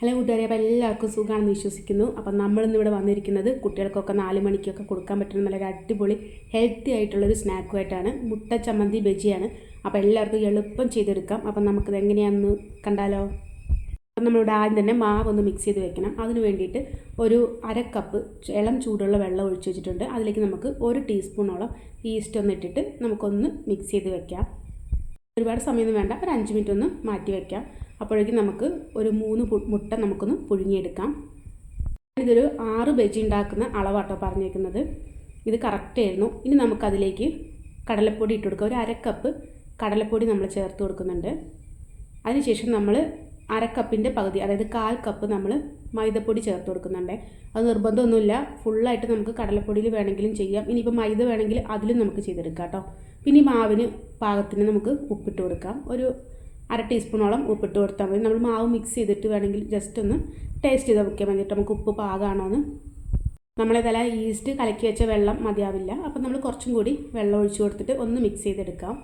Hello കൂട്ടുകാരെ അപ്പോൾ എല്ലാവർക്കും സുഖമാണെന്ന് വിശ്വസിക്കുന്നു. അപ്പം നമ്മളിന്ന് ഇവിടെ വന്നിരിക്കുന്നത് കുട്ടികൾക്കൊക്കെ നാല് മണിക്കൊക്കെ കൊടുക്കാൻ പറ്റുന്ന നല്ലൊരു അടിപൊളി ഹെൽത്തി ആയിട്ടുള്ളൊരു സ്നാക്കുമായിട്ടാണ്. മുട്ട ചമ്മന്തി ബജിയാണ്. അപ്പോൾ എല്ലാവർക്കും എളുപ്പം ചെയ്തെടുക്കാം. അപ്പം നമുക്കിത് എങ്ങനെയാണെന്ന് കണ്ടാലോ? അപ്പം നമ്മളിവിടെ ആദ്യം തന്നെ മാവ് ഒന്ന് മിക്സ് ചെയ്ത് വെക്കണം. അതിന് വേണ്ടിയിട്ട് ഒരു അര കപ്പ് ഇളം ചൂടുള്ള വെള്ളം ഒഴിച്ച് വെച്ചിട്ടുണ്ട്. അതിലേക്ക് നമുക്ക് ഒരു ടീസ്പൂണോളം ഈസ്റ്റ് ഒന്ന് ഇട്ടിട്ട് നമുക്കൊന്ന് മിക്സ് ചെയ്ത് വെക്കാം. ഒരുപാട് സമയമൊന്നും വേണ്ട. ഒരു അഞ്ച് മിനിറ്റ് ഒന്ന് മാറ്റി വയ്ക്കാം അപ്പോഴേക്കും നമുക്ക് ഒരു മൂന്ന് മുട്ട നമുക്കൊന്ന് പുഴുങ്ങിയെടുക്കാം. ഇതൊരു ആറ് ബജി ഉണ്ടാക്കുന്ന അളവാട്ടോ പറഞ്ഞേക്കുന്നത്. ഇത് കറക്റ്റ് ആയിരുന്നു. ഇനി നമുക്കതിലേക്ക് കടലപ്പൊടി ഇട്ട് കൊടുക്കുക ഒരു അര കപ്പ് കടലപ്പൊടി നമ്മൾ ചേർത്ത് കൊടുക്കുന്നുണ്ട്. അതിനുശേഷം നമ്മൾ അര കപ്പിന്റെ പകുതി അതായത് കാൽ കപ്പ് നമ്മൾ മൈദപ്പൊടി ചേർത്ത് കൊടുക്കുന്നുണ്ട്. അത് നിർബന്ധമൊന്നുമില്ല. ഫുള്ളായിട്ട് നമുക്ക് കടലപ്പൊടിയിൽ വേണമെങ്കിലും ചെയ്യാം. ഇനിയിപ്പോൾ മൈദ വേണമെങ്കിൽ അതിലും നമുക്ക് ചെയ്തെടുക്കാം കേട്ടോ. പിന്നെ മാവിന് പാകത്തിന് നമുക്ക് ഉപ്പിട്ട് കൊടുക്കാം. ഒരു അര ടീസ്പൂണോളം ഉപ്പിട്ട് കൊടുത്താൽ മതി. നമ്മൾ മാവ് മിക്സ് ചെയ്തിട്ട് വേണമെങ്കിൽ ജസ്റ്റ് ഒന്ന് ടേസ്റ്റ് ചെയ്ത് നോക്കിയാൽ മതി നമുക്ക് ഉപ്പ് പാകമാണോ എന്ന്. നമ്മളേതല്ല ഈസ്റ്റ് കലക്കി വെച്ച വെള്ളം മതിയാവില്ല. അപ്പം നമ്മൾ കുറച്ചും കൂടി വെള്ളം ഒഴിച്ചു കൊടുത്തിട്ട് ഒന്ന് മിക്സ് ചെയ്തെടുക്കാം.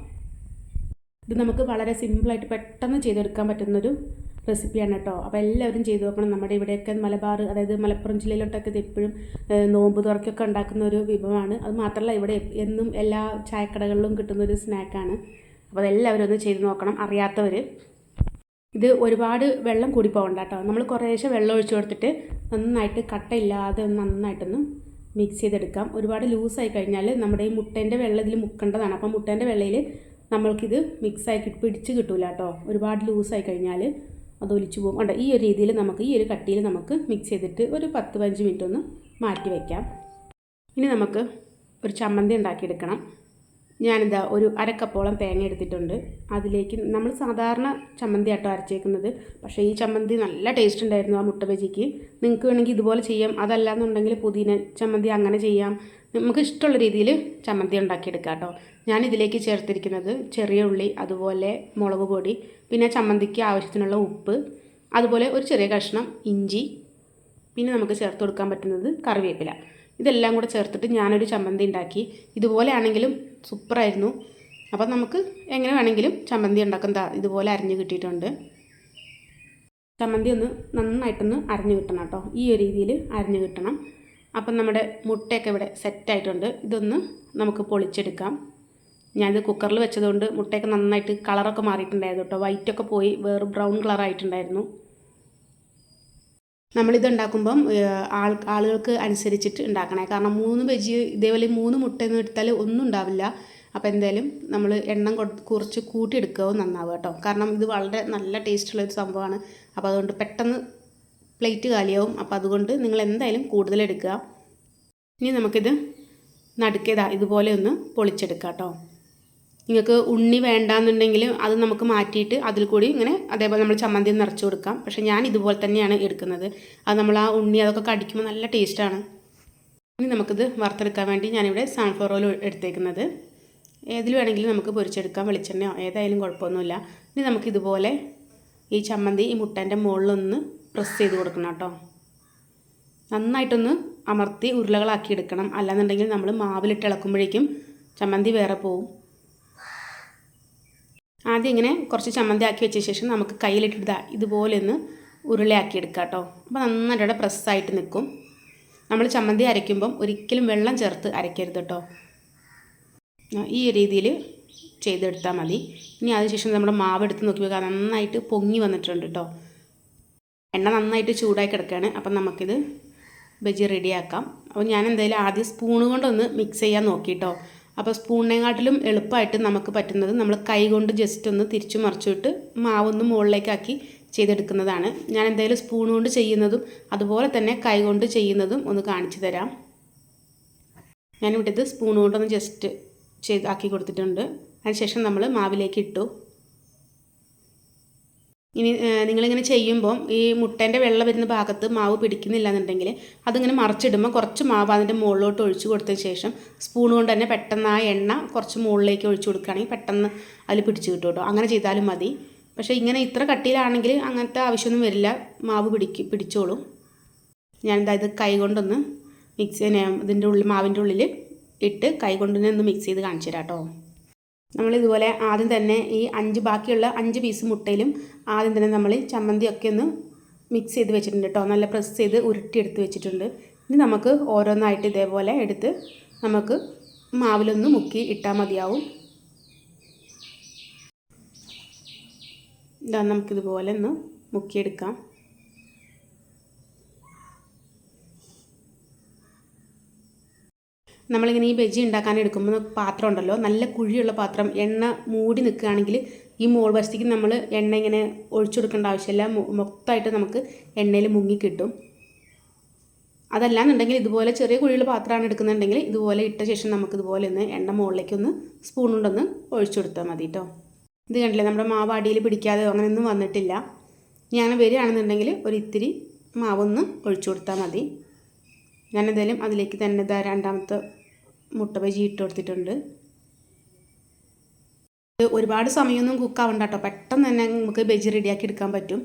ഇത് നമുക്ക് വളരെ സിമ്പിളായിട്ട് പെട്ടെന്ന് ചെയ്തെടുക്കാൻ പറ്റുന്നൊരു റെസിപ്പിയാണ് കേട്ടോ. അപ്പോൾ എല്ലാവരും ചെയ്ത് നോക്കണം. നമ്മുടെ ഇവിടെയൊക്കെ മലബാർ അതായത് മലപ്പുറം ജില്ലയിലോട്ടൊക്കെ ഇത് എപ്പോഴും നോമ്പ് തുറക്കൊക്കെ ഉണ്ടാക്കുന്ന ഒരു വിഭവമാണ്. അത് മാത്രമല്ല ഇവിടെ എന്നും എല്ലാ ചായക്കടകളിലും കിട്ടുന്ന ഒരു സ്നാക്കാണ് അപ്പോൾ അതെല്ലാവരും ഒന്ന് ചെയ്ത് നോക്കണം അറിയാത്തവർ ഇത് ഒരുപാട് വെള്ളം കൂടി പോകണ്ട കേട്ടോ. നമ്മൾ കുറേശ്ശെ വെള്ളം ഒഴിച്ചു കൊടുത്തിട്ട് നന്നായിട്ട് കട്ടയില്ലാതെ ഒന്ന് നന്നായിട്ടൊന്ന് മിക്സ് ചെയ്തെടുക്കാം. ഒരുപാട് ലൂസായി കഴിഞ്ഞാൽ നമ്മുടെ ഈ മുട്ടേന്റെ വെള്ളം ഇതിൽ മുക്കേണ്ടതാണ്. അപ്പം മുട്ടേന്റെ വെള്ളയിൽ നമ്മൾക്കിത് മിക്സായി പിടിച്ച് കിട്ടൂല കേട്ടോ. ഒരുപാട് ലൂസായി കഴിഞ്ഞാൽ അത് ഒലിച്ചു പോകും. കണ്ടോ? ഈ ഒരു രീതിയിൽ നമുക്ക് ഈ ഒരു കട്ടിയിൽ നമുക്ക് മിക്സ് ചെയ്തിട്ട് ഒരു പത്ത് പതിനഞ്ച് മിനിറ്റ് ഒന്ന് മാറ്റി വയ്ക്കാം ഇനി നമുക്ക് ഒരു ചമ്മന്തി ഉണ്ടാക്കിയെടുക്കണം. ഞാനിതാ ഒരു അരക്കപ്പോളം തേങ്ങ എടുത്തിട്ടുണ്ട്. അതിലേക്ക് നമ്മൾ സാധാരണ ചമ്മന്തി ആട്ടോ അരച്ചേക്കുന്നത്. പക്ഷേ ഈ ചമ്മന്തി നല്ല ടേസ്റ്റ് ഉണ്ടായിരുന്നു ആ മുട്ട ബജിക്ക്. നിങ്ങൾക്ക് വേണമെങ്കിൽ ഇതുപോലെ ചെയ്യാം. അതല്ല എന്നുണ്ടെങ്കിൽ പുതിന ചമ്മന്തി അങ്ങനെ ചെയ്യാം. നമുക്ക് ഇഷ്ടമുള്ള രീതിയിൽ ചമ്മന്തി ഉണ്ടാക്കിയെടുക്കാം കേട്ടോ ഞാൻ ഇതിലേക്ക് ചേർത്തിരിക്കുന്നത് ചെറിയ ഉള്ളി അതുപോലെ മുളക് പൊടി പിന്നെ ചമ്മന്തിക്ക് ആവശ്യത്തിനുള്ള ഉപ്പ് അതുപോലെ ഒരു ചെറിയ കഷ്ണം ഇഞ്ചി പിന്നെ നമുക്ക് ചേർത്ത് കൊടുക്കാൻ പറ്റുന്നത് കറിവേപ്പില. ഇതെല്ലാം കൂടെ ചേർത്തിട്ട് ഞാനൊരു ചമ്മന്തി ഉണ്ടാക്കി. ഇതുപോലെ ആണെങ്കിലും സൂപ്പറായിരുന്നു. അപ്പം നമുക്ക് എങ്ങനെ വേണമെങ്കിലും ചമ്മന്തി ഉണ്ടാക്കാൻ ദാ ഇതുപോലെ അരിഞ്ഞ് കിട്ടിയിട്ടുണ്ട്. ചമ്മന്തി ഒന്ന് നന്നായിട്ടൊന്ന് അരിഞ്ഞ് കിട്ടണം കേട്ടോ. ഈ ഒരു രീതിയിൽ അരിഞ്ഞ് കിട്ടണം. അപ്പം നമ്മുടെ മുട്ടയൊക്കെ ഇവിടെ സെറ്റായിട്ടുണ്ട് ഇതൊന്ന് നമുക്ക് പൊളിച്ചെടുക്കാം. ഞാനിത് കുക്കറിൽ വെച്ചതുകൊണ്ട് മുട്ടയൊക്കെ നന്നായിട്ട് കളറൊക്കെ മാറിയിട്ടുണ്ടായിരുന്നു കേട്ടോ. വൈറ്റൊക്കെ പോയി വേറെ ബ്രൗൺ കളറായിട്ടുണ്ടായിരുന്നു നമ്മളിത് ഉണ്ടാക്കുമ്പം ആൾ ആളുകൾക്ക് അനുസരിച്ചിട്ട് ഉണ്ടാക്കണേ. കാരണം മൂന്ന് ബജി ഇതേപോലെ മൂന്ന് എന്ന് എടുത്താൽ ഒന്നും ഉണ്ടാവില്ല. അപ്പോൾ എന്തായാലും നമ്മൾ എണ്ണം കുറച്ച് കൂട്ടിയെടുക്കുകയും നന്നാവുക കേട്ടോ. കാരണം ഇത് വളരെ നല്ല ടേസ്റ്റുള്ള ഒരു സംഭവമാണ്. അപ്പോൾ അതുകൊണ്ട് പെട്ടെന്ന് പ്ലേറ്റ് കാലിയാവും. അപ്പോൾ അതുകൊണ്ട് നിങ്ങൾ എന്തായാലും കൂടുതൽ എടുക്കുക. ഇനി നമുക്കിത് നടുക്കേതാ ഇതുപോലെ ഒന്ന് പൊളിച്ചെടുക്കാം കേട്ടോ. നിങ്ങൾക്ക് ഉണ്ണി വേണ്ടാന്നുണ്ടെങ്കിൽ അത് നമുക്ക് മാറ്റിയിട്ട് അതിൽ കൂടി ഇങ്ങനെ അതേപോലെ നമ്മൾ ചമ്മന്തി നിറച്ച് കൊടുക്കാം. പക്ഷെ ഞാൻ ഇതുപോലെ തന്നെയാണ് എടുക്കുന്നത്. അത് നമ്മൾ ആ ഉണ്ണി അതൊക്കെ കടിക്കുമ്പോൾ നല്ല ടേസ്റ്റാണ് ഇനി നമുക്കിത് വറുത്തെടുക്കാൻ വേണ്ടി ഞാനിവിടെ സൺഫ്ലവർ ഓയിൽ എടുത്തേക്കുന്നത്. ഏതിൽ വേണമെങ്കിലും നമുക്ക് പൊരിച്ചെടുക്കാം. വെളിച്ചെണ്ണയോ ഏതായാലും കുഴപ്പമൊന്നുമില്ല. ഇനി നമുക്കിതുപോലെ ഈ ചമ്മന്തി ഈ മുട്ടേന്റെ മുകളിലൊന്ന് പ്രസ് ചെയ്ത് കൊടുക്കണം കേട്ടോ. നന്നായിട്ടൊന്ന് അമർത്തി ഉരുളകളാക്കി എടുക്കണം. അല്ലാന്നുണ്ടെങ്കിൽ നമ്മൾ മാവിലിട്ട് ഇളക്കുമ്പോഴേക്കും ചമ്മന്തി വേറെ പോവും. ആദ്യം ഇങ്ങനെ കുറച്ച് ചമ്മന്തി ആക്കി വെച്ച ശേഷം നമുക്ക് കയ്യിലിട്ടിട്ട് ഇതുപോലെ ഒന്ന് ഉരുളയാക്കി എടുക്കാം കേട്ടോ. അപ്പോൾ നന്നായിട്ട് പ്രസ്സായിട്ട് നിൽക്കും. നമ്മൾ ചമ്മന്തി അരയ്ക്കുമ്പം ഒരിക്കലും വെള്ളം ചേർത്ത് അരയ്ക്കരുത് കേട്ടോ. ഈ രീതിയിൽ ചെയ്തെടുത്താൽ മതി. ഇനി അതിനുശേഷം നമ്മൾ മാവ് എടുത്ത് നോക്കി വെക്കുക. നന്നായിട്ട് പൊങ്ങി വന്നിട്ടുണ്ട് കേട്ടോ. എണ്ണ നന്നായിട്ട് ചൂടായി കിടക്കുകയാണ്. അപ്പം നമുക്കിത് ബജി റെഡിയാക്കാം അപ്പോൾ ഞാൻ എന്തായാലും ആദ്യം സ്പൂണ് കൊണ്ടൊന്ന് മിക്സ് ചെയ്യാൻ നോക്കിട്ടോ അപ്പോൾ സ്പൂണിനെക്കാട്ടിലും എളുപ്പമായിട്ട് നമുക്ക് പറ്റുന്നത് നമ്മൾ കൈകൊണ്ട് ജസ്റ്റ് ഒന്ന് തിരിച്ചു മറിച്ചിട്ട് മാവൊന്ന് മുകളിലേക്കാക്കി ചെയ്തെടുക്കുന്നതാണ്. ഞാൻ എന്തായാലും സ്പൂൺ കൊണ്ട് ചെയ്യുന്നതും അതുപോലെ തന്നെ കൈ കൊണ്ട് ചെയ്യുന്നതും ഒന്ന് കാണിച്ചു തരാം. ഞാനിവിടുത്തെ സ്പൂൺ കൊണ്ടൊന്ന് ജസ്റ്റ് ചെയ്ത് ആക്കി കൊടുത്തിട്ടുണ്ട്. അതിനുശേഷം നമ്മൾ മാവിലേക്ക് ഇട്ടു. ഇനി നിങ്ങളിങ്ങനെ ചെയ്യുമ്പം ഈ മുട്ടേന്റെ വെള്ളം വരുന്ന ഭാഗത്ത് മാവ് പിടിക്കുന്നില്ല എന്നുണ്ടെങ്കിൽ അതിങ്ങനെ മറിച്ചിടുമ്പോൾ കുറച്ച് മാവ് അതിന്റെ മുകളിലോട്ട് ഒഴിച്ചു കൊടുത്തതിന് ശേഷം സ്പൂൺ കൊണ്ട് തന്നെ പെട്ടെന്ന് ആ എണ്ണ കുറച്ച് മുകളിലേക്ക് ഒഴിച്ചു കൊടുക്കുകയാണെങ്കിൽ പെട്ടെന്ന് അതിൽ പിടിച്ചു കിട്ടും കേട്ടോ. അങ്ങനെ ചെയ്താലും മതി. പക്ഷേ ഇങ്ങനെ ഇത്ര കട്ടിയിലാണെങ്കിൽ അങ്ങനത്തെ ആവശ്യമൊന്നും വരില്ല. മാവ് പിടിക്ക് പിടിച്ചോളും. ഞാനിതാ ഇത് കൈ കൊണ്ടൊന്ന് മിക്സ് ഇതിന്റെ ഉള്ളിൽ മാവിന്റെ ഉള്ളിൽ ഇട്ട് കൈ കൊണ്ടുതന്നെ ഒന്ന് മിക്സ് ചെയ്ത് കാണിച്ചു തരാം കേട്ടോ. നമ്മളിതുപോലെ ആദ്യം തന്നെ ഈ അഞ്ച് ബാക്കിയുള്ള അഞ്ച് പീസ് മുട്ടയിലും ആദ്യം തന്നെ നമ്മൾ ചമ്മന്തിയൊക്കെ ഒന്ന് മിക്സ് ചെയ്ത് വെച്ചിട്ടുണ്ട് കേട്ടോ നല്ല പ്രസ് ചെയ്ത് ഉരുട്ടിയെടുത്ത് വെച്ചിട്ടുണ്ട്. ഇനി നമുക്ക് ഓരോന്നായിട്ട് ഇതേപോലെ എടുത്ത് നമുക്ക് മാവിലൊന്ന് മുക്കി ഇട്ടാൽ മതിയാവും. ഇതാ നമുക്കിതുപോലെ ഒന്ന് മുക്കിയെടുക്കാം. നമ്മളിങ്ങനെ ഈ ബജി ഉണ്ടാക്കാൻ എടുക്കുമ്പോൾ പാത്രം ഉണ്ടല്ലോ. നല്ല കുഴിയുള്ള പാത്രം എണ്ണ മൂടി നിൽക്കുകയാണെങ്കിൽ ഈ മോൾ വശത്തേക്ക് നമ്മൾ എണ്ണ ഇങ്ങനെ ഒഴിച്ചു കൊടുക്കേണ്ട ആവശ്യമില്ല. മൊത്തമായിട്ട് നമുക്ക് എണ്ണയിൽ മുങ്ങി കിട്ടും. അതല്ലാന്നുണ്ടെങ്കിൽ ഇതുപോലെ ചെറിയ കുഴിയുള്ള പാത്രമാണ് എടുക്കുന്നുണ്ടെങ്കിൽ ഇതുപോലെ ഇട്ട ശേഷം നമുക്ക് ഇതുപോലെ ഒന്ന് എണ്ണ മുകളിലേക്ക് ഒന്ന് സ്പൂൺ കൊണ്ടൊന്ന് ഒഴിച്ചു കൊടുത്താൽ മതി കേട്ടോ ഇത് കണ്ടില്ലേ നമ്മുടെ മാവ് അടിയിൽ പിടിക്കാതെ അങ്ങനെയൊന്നും വന്നിട്ടില്ല. ഇനി അങ്ങനെ വരികയാണെന്നുണ്ടെങ്കിൽ ഒരു ഇത്തിരി മാവൊന്ന് ഒഴിച്ചു കൊടുത്താൽ മതി. ഞാനെന്തായാലും അതിലേക്ക് തന്നെ രണ്ടാമത്തെ മുട്ട ബജി ഇട്ട് കൊടുത്തിട്ടുണ്ട്. ഒരുപാട് സമയമൊന്നും കുക്ക് ആവണ്ട കേട്ടോ പെട്ടെന്ന് തന്നെ നമുക്ക് ബജി റെഡിയാക്കി എടുക്കാൻ പറ്റും.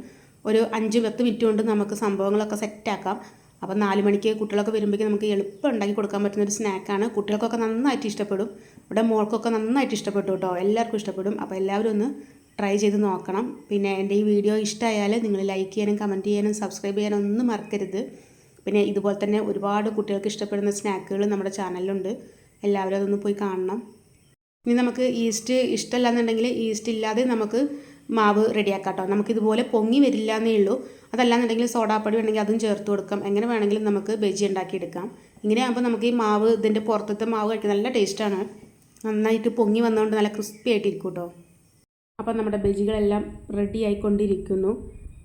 ഒരു അഞ്ച് പത്ത് മിനിറ്റ് കൊണ്ട് നമുക്ക് സംഭവങ്ങളൊക്കെ സെറ്റാക്കാം അപ്പം നാല് മണിക്ക് കുട്ടികളൊക്കെ വരുമ്പോഴേക്കും നമുക്ക് എളുപ്പം ഉണ്ടാക്കി കൊടുക്കാൻ പറ്റുന്ന ഒരു സ്നാക്കാണ് കുട്ടികൾക്കൊക്കെ നന്നായിട്ട് ഇഷ്ടപ്പെടും. ഇവിടെ മോൾക്കൊക്കെ നന്നായിട്ട് ഇഷ്ടപ്പെട്ടു കേട്ടോ എല്ലാവർക്കും ഇഷ്ടപ്പെടും. അപ്പോൾ എല്ലാവരും ഒന്ന് ട്രൈ ചെയ്ത് നോക്കണം. പിന്നെ എന്റെ ഈ വീഡിയോ ഇഷ്ടമായാൽ നിങ്ങൾ ലൈക്ക് ചെയ്യാനും കമന്റ് ചെയ്യാനും സബ്സ്ക്രൈബ് ചെയ്യാനും ഒന്നും മറക്കരുത്. പിന്നെ ഇതുപോലെ തന്നെ ഒരുപാട് കുട്ടികൾക്ക് ഇഷ്ടപ്പെടുന്ന സ്നാക്കുകൾ നമ്മുടെ ചാനലിലുണ്ട്. എല്ലാവരും അതൊന്ന് പോയി കാണണം. ഇനി നമുക്ക് ഈസ്റ്റ് ഇഷ്ടമല്ല എന്നുണ്ടെങ്കിൽ ഈസ്റ്റ് ഇല്ലാതെ നമുക്ക് മാവ് റെഡിയാക്കാം കേട്ടോ നമുക്കിതുപോലെ പൊങ്ങി വരില്ല എന്നേ ഉള്ളൂ. അതല്ലാന്നുണ്ടെങ്കിൽ സോഡാപ്പൊടി വേണമെങ്കിൽ അതും ചേർത്ത് കൊടുക്കാം. എങ്ങനെ വേണമെങ്കിലും നമുക്ക് ബജി ഉണ്ടാക്കിയെടുക്കാം. ഇങ്ങനെ ആകുമ്പോൾ നമുക്ക് ഈ മാവ് ഇതിന്റെ പുറത്തത്തെ മാവ് കഴിക്കാൻ നല്ല ടേസ്റ്റാണ്. നന്നായിട്ട് പൊങ്ങി വന്നുകൊണ്ട് നല്ല ക്രിസ്പി ആയിട്ടിരിക്കും കേട്ടോ. അപ്പോൾ നമ്മുടെ ബജികളെല്ലാം റെഡി ആയിക്കൊണ്ടിരിക്കുന്നു.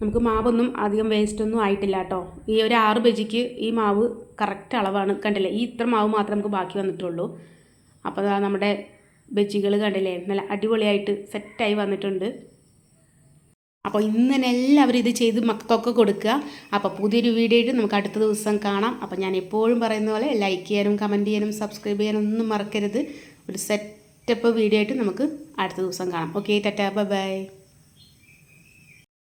നമുക്ക് മാവൊന്നും അധികം വേസ്റ്റൊന്നും ആയിട്ടില്ല കേട്ടോ ഈ ഒരു ആറ് ബജിക്ക് ഈ മാവ് കറക്റ്റ് അളവാണ് കണ്ടില്ലേ? ഈ ഇത്ര മാവ് മാത്രമേ നമുക്ക് ബാക്കി വന്നിട്ടുള്ളൂ. അപ്പോൾ നമ്മുടെ ബജികൾ കണ്ടില്ലേ? നല്ല അടിപൊളിയായിട്ട് സെറ്റായി വന്നിട്ടുണ്ട്. അപ്പോൾ ഇന്ന് തന്നെ എല്ലാവരും ഇത് ചെയ്ത് മക്കൾക്കൊക്കെ കൊടുക്കുക. അപ്പോൾ പുതിയൊരു വീഡിയോയിട്ട് നമുക്ക് അടുത്ത ദിവസം കാണാം. അപ്പോൾ ഞാൻ എപ്പോഴും പറയുന്ന പോലെ ലൈക്ക് ചെയ്യാനും കമന്റ് ചെയ്യാനും സബ്സ്ക്രൈബ് ചെയ്യാനും ഒന്നും മറക്കരുത്. ഒരു സെറ്റപ്പ് വീഡിയോ ആയിട്ട് നമുക്ക് അടുത്ത ദിവസം കാണാം. Okay tata bye bye